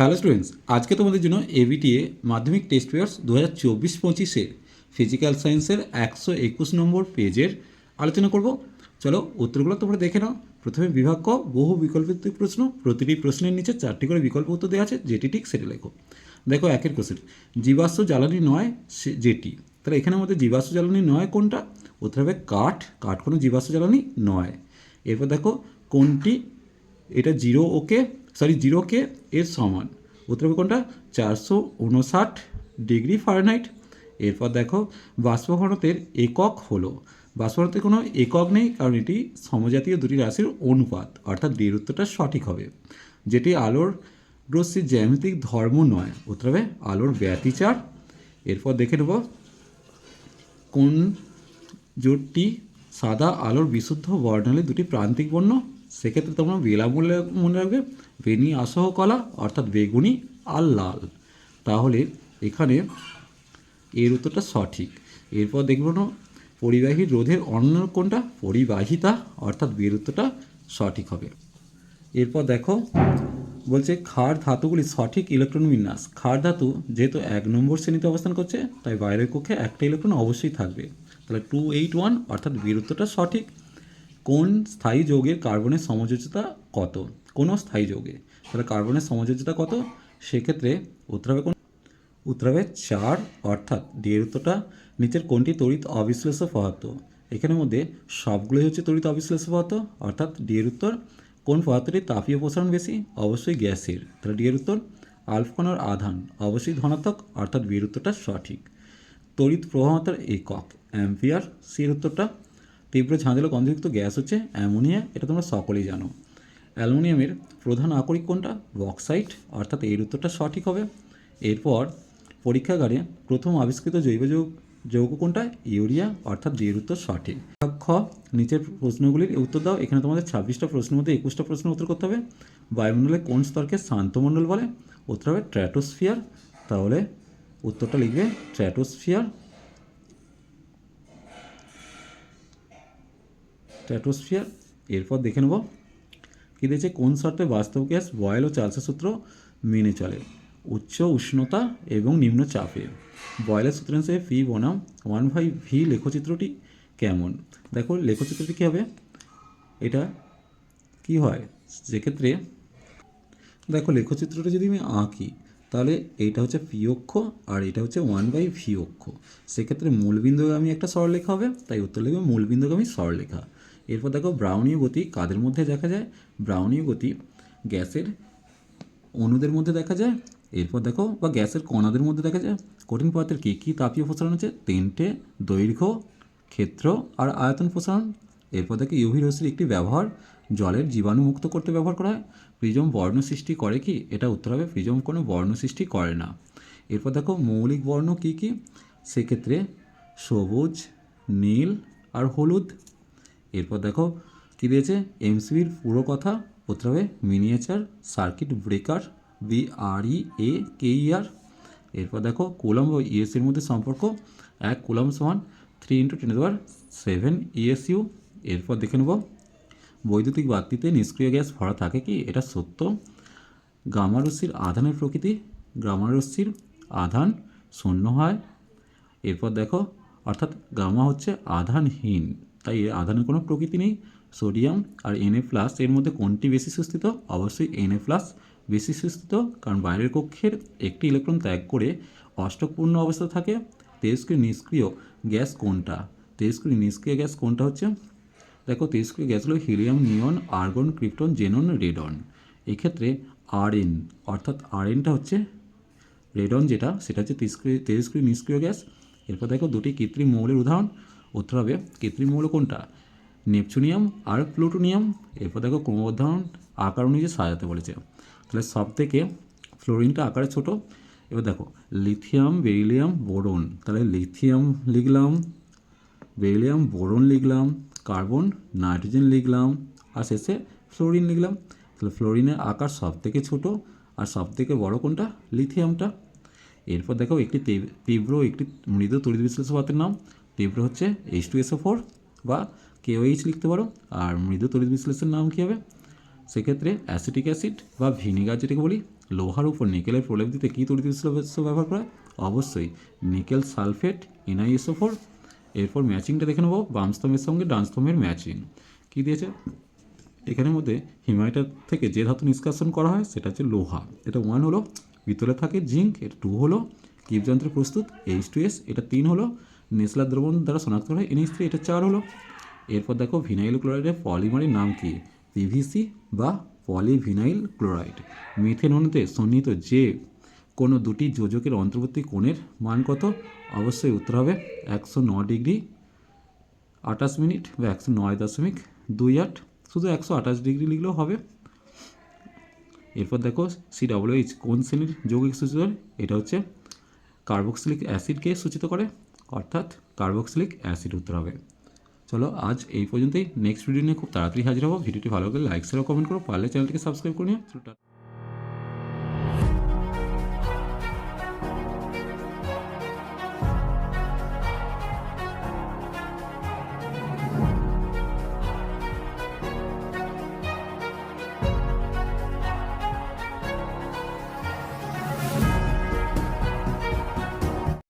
Hello students, আজকে তোমাদের জন্য এবিটিএ মাধ্যমিক টেস্ট পেপার্স দু হাজার চব্বিশ পঁচিশের ফিজিক্যাল সায়েন্সের একশো একুশ নম্বর পেজের আলোচনা করব। চলো উত্তরগুলো তোমরা দেখে নাও। প্রথমে বিভাগ ক, বহু বিকল্পিত প্রশ্ন, প্রতিটি প্রশ্নের নিচে চারটি করে বিকল্প উত্তর দেওয়া আছে, যেটি ঠিক সেটি লেখো। দেখো একের কোশ্চেন জীবাশ্ম জ্বালানি নয়, সে যেটি। তাহলে এখানে আমাদের জীবাশ্ম জ্বালানি নয় কোনটা? উত্তর হবে কাঠ কাঠ কোনো জীবাশ্ম জ্বালানি নয়। এরপর দেখো কোনটি? এটা জিরো ওকে সরি জিরো কে এর সমান। উত্তর হবে কোনটা? চারশো উনষাট ডিগ্রি ফারেনহাইট। এরপর দেখো বাষ্পঘনতের একক হলো। বাষ্পঘনতের কোনো একক নেই, কারণ এটি সমজাতীয় দুটি রাশির অনুপাত। অর্থাৎ ডের উত্তরটা সঠিক হবে। যেটি আলোর রশ্মির জ্যামিতিক ধর্ম নয়। উত্তর হবে আলোর ব্যতিচার। এরপর দেখে নেব, কোন জোটটি সাদা আলোর বিশুদ্ধ বর্ণালী দুটি প্রান্তিক বর্ণ? সেক্ষেত্রে তোমরা বেলা মনে মনে রাখবে বেনি আসহ কলা, অর্থাৎ বেগুনি আর লাল। তাহলে এখানে এর উত্তরটা সঠিক। এরপর দেখব না, পরিবাহী রোধের অন্য কোনটা? পরিবাহিতা, অর্থাৎ বিয়ের উত্তরটা সঠিক হবে। এরপর দেখো, বলছে ক্ষার ধাতুগুলি সঠিক ইলেকট্রন বিন্যাস। ক্ষার ধাতু যেহেতু এক নম্বর শ্রেণীতে অবস্থান করছে, তাই বাইরের কক্ষে একটা ইলেকট্রন অবশ্যই থাকবে। তাহলে টু এইট ওয়ান অর্থাৎ বিয়ের উত্তরটা সঠিক। কোন স্থায়ী যৌগের কার্বনের সমযোজ্যতা কত? কোনো স্থায়ী যৌগে। তাহলে কার্বনের সমযোজ্যতা কত? সেক্ষেত্রে উত্তর হবে কোন? উত্তর হবে চার, অর্থাৎ ডি এর উত্তরটা নিচের কোনটি? তড়িৎ অবিশ্লেষ্য পদার্থ এখানের মধ্যে সবগুলোই হচ্ছে তড়িৎ অবিশ্লেষ্য পদার্থ অর্থাৎ ডি এর উত্তর। কোন পদার্থটির তাপীয় প্রসারণ বেশি, অবশ্যই গ্যাসের। তাহলে ডি এর উত্তর আলফকণার আধান, অবশ্যই ধনাত্মক, অর্থাৎ বি এর উত্তরটা সঠিক। তড়িৎ প্রবাহতার একক, অ্যাম্পিয়ার সি এর উত্তরটা তীব্র ঝাঁঝালো গন্ধযুক্ত গ্যাস হচ্ছে অ্যামোনিয়া, এটা তোমরা সকলেই জানো। অ্যালুমিনিয়ামের প্রধান আকরিক কোনটা? বক্সাইট, অর্থাৎ এর উত্তরটা সঠিক হবে। এরপর পরীক্ষাগারে প্রথম আবিষ্কৃত জৈব যৌগ যৌগ কোনটা? ইউরিয়া, অর্থাৎ এর উত্তর সঠিক। খ, নিচের প্রশ্নগুলির উত্তর দাও। এখানে তোমাদের ছাব্বিশটা প্রশ্নের মধ্যে একুশটা প্রশ্নের উত্তর করতে হবে। বায়ুমণ্ডলের কোন স্তরকে শান্তমণ্ডল বলে? উত্তর হবে ট্র্যাটোস্ফিয়ার। তাহলে উত্তরটা লিখবে ট্র্যাটোস্ফিয়ার। স্ট্র্যাটোস্ফিয়ার। এরপর দেখে নেব কী দিয়েছে, কোন শর্তে বাস্তব গ্যাস, বয়েল ও চার্লসের সূত্র মেনে চলে। উচ্চ উষ্ণতা এবং নিম্ন চাপে। বয়েলের সূত্র হিসেবে পি বনাম ওয়ান বাই ভি লেখচিত্রটি কেমন? দেখো, লেখচিত্রটি কী হবে? এটা কি হয়? যেক্ষেত্রে দেখো, লেখচিত্রটা যদি আমি আঁকি, তাহলে এইটা হচ্ছে পি অক্ষ আর এটা হচ্ছে ওয়ান বাই ভি অক্ষ। সেক্ষেত্রে মূলবিন্দুগামী একটা সরলরেখা হবে, তাই উত্তর লিখবে মূলবিন্দুগামী সরলরেখা এরপর দেখো ব্রাউনীয় গতি কাদের মধ্যে দেখা যায়? ব্রাউনীয় গতি গ্যাসের অণুদের মধ্যে দেখা যায়। এরপর দেখো বা গ্যাসের কণাদের মধ্যে দেখা যায়। কঠিন পদার্থের কী কী তাপীয় প্রসারণ হচ্ছে? তিনটে দৈর্ঘ্য, ক্ষেত্র আর আয়তন প্রসারণ। এরপর দেখো ইউভি রশ্মির একটি ব্যবহার, জলের জীবাণুমুক্ত করতে ব্যবহার করা হয়। প্রিজম বর্ণ সৃষ্টি করে কি? এটা উত্তর হবে প্রিজম কোনো বর্ণ সৃষ্টি করে না। এরপর দেখো মৌলিক বর্ণ কী কী? সেক্ষেত্রে সবুজ, নীল আর হলুদ। এরপর দেখো, কী দিয়েছে? এমসিবির পুরো কথা উত্তর হবে miniature circuit breaker B R E A K R এরপর দেখো কোলাম ও ইএসির মধ্যে সম্পর্ক, এক কোলাম সমান থ্রি ইন্টু টেন দেওয়ার সেভেন ইএসইউ এরপর দেখে নেব, বৈদ্যুতিক বাতিতে নিষ্ক্রিয় গ্যাস ভরা থাকে কি? এটা সত্য। গামারস্যির আধানের প্রকৃতি গামারস্যির আধান শূন্য হয়। এরপর দেখো, অর্থাৎ গামা হচ্ছে আধানহীন। তাই এর আধানের কোনো প্রকৃতি নেই। সোডিয়াম আর এনএ প্লাস এর মধ্যে কোনটি বেশি সুস্থিত? অবশ্যই এনএ প্লাস বেশি সুস্থিত, কারণ বাইরের কক্ষের একটি ইলেকট্রন ত্যাগ করে অষ্টকপূর্ণ অবস্থা থাকে। তেজস্ক্রিয় নিষ্ক্রিয় গ্যাস কোনটা? তেজস্ক্রিয় নিষ্ক্রিয় গ্যাস কোনটা হচ্ছে? দেখো, তেজস্ক্রিয় গ্যাসগুলো helium, neon, argon, krypton, xenon, radon. এক্ষেত্রে আরএন অর্থাৎ আরএনটা হচ্ছে রেডন যেটা, সেটা হচ্ছে তেজস্ক্রিয় তেজস্ক্রিয় নিষ্ক্রিয় গ্যাস। এরপর দেখো দুটি কৃত্রিম মৌলের উদাহরণ। উত্তর হবে কৃত্রিম মৌল কোনটা? নেপচুনিয়াম আর প্লুটোনিয়াম। এরপর দেখো ক্রমবর্ধমান আকার অনুযায়ী সাজাতে বলেছে। তাহলে সব থেকে ফ্লোরিনটা আকারে ছোট। এবার দেখো, লিথিয়াম, বেরিলিয়াম, বোরন। তাহলে লিথিয়াম লিখলাম, বেরিলিয়াম, বোরন লিখলাম, কার্বন, নাইট্রোজেন লিখলাম, আর শেষে ফ্লোরিন লিখলাম। তাহলে ফ্লোরিনের আকার সব থেকে ছোটো আর সব থেকে বড় কোনটা? লিথিয়ামটা। এরপর দেখো একটি তীব্র, একটি মৃদু তড়িৎ বিশ্লেষণ পদার্থের নাম। তীব্র হচ্ছে এইচ টু এসও ফোর বা কেওএইচ লিখতে পারো, আর মৃদু তড়িৎ বিশ্লেষণের নাম কী হবে? সেক্ষেত্রে অ্যাসিটিক অ্যাসিড বা ভিনেগার যেটাকে বলি, লোহার উপর নিকেলের প্রলেপ দিতে কী তড়িৎ বিশ্লেষ্য ব্যবহার করা অবশ্যই নিকেল সালফেট এনআইএসও ফোর এরপর ম্যাচিংটা দেখে নেব বাম স্তম্ভের সঙ্গে ডান স্তম্ভের ম্যাচিং। কী দিয়েছে? এখানের মধ্যে হিমায়টার থেকে যে ধাতু নিষ্কাশন করা হয়, সেটা হচ্ছে লোহা। এটা ওয়ান হলো, ভিতরে থাকে জিঙ্ক এটা টু হলো কিপ যন্ত্রে প্রস্তুত এইচ টু এস এটা তিন হলো নেসলার দ্রবণ দ্বারা শনাক্ত করা হয় থ্রি এটা চার হলো। এরপর দেখো, ভিনাইল ক্লোরাইডের পলিমারের নাম কি? পিভিসি বা পলিভিনাইল ক্লোরাইড মিথেন সন্নিহিত যে কোনো দুটি যোজকের অন্তর্বর্তী কোণের মান কত? অবশ্যই উত্তর হবে একশো ন ডিগ্রি আঠাশ মিনিট বা একশো নয় দশমিক দুই আট। শুধু একশো আঠাশ ডিগ্রি লিখলেও হবে। এরপর দেখো সি এইচ কোন শ্রেণির যৌগিক সূচিত এটা হচ্ছে কার্বক্সিলিক অ্যাসিডকে সূচিত করে। অর্থাৎ কার্বক্সিলিক অ্যাসিড উত্তর হবে। চলো আজ এই পর্যন্তই। নেক্সট ভিডিও নিয়ে খুব তাড়াতাড়ি হাজির হব। ভিডিওটি ভালো লাগলে লাইক শেয়ার কমেন্ট করো। পারলে চ্যানেলটিকে সাবস্ক্রাইব করে নিয়ে।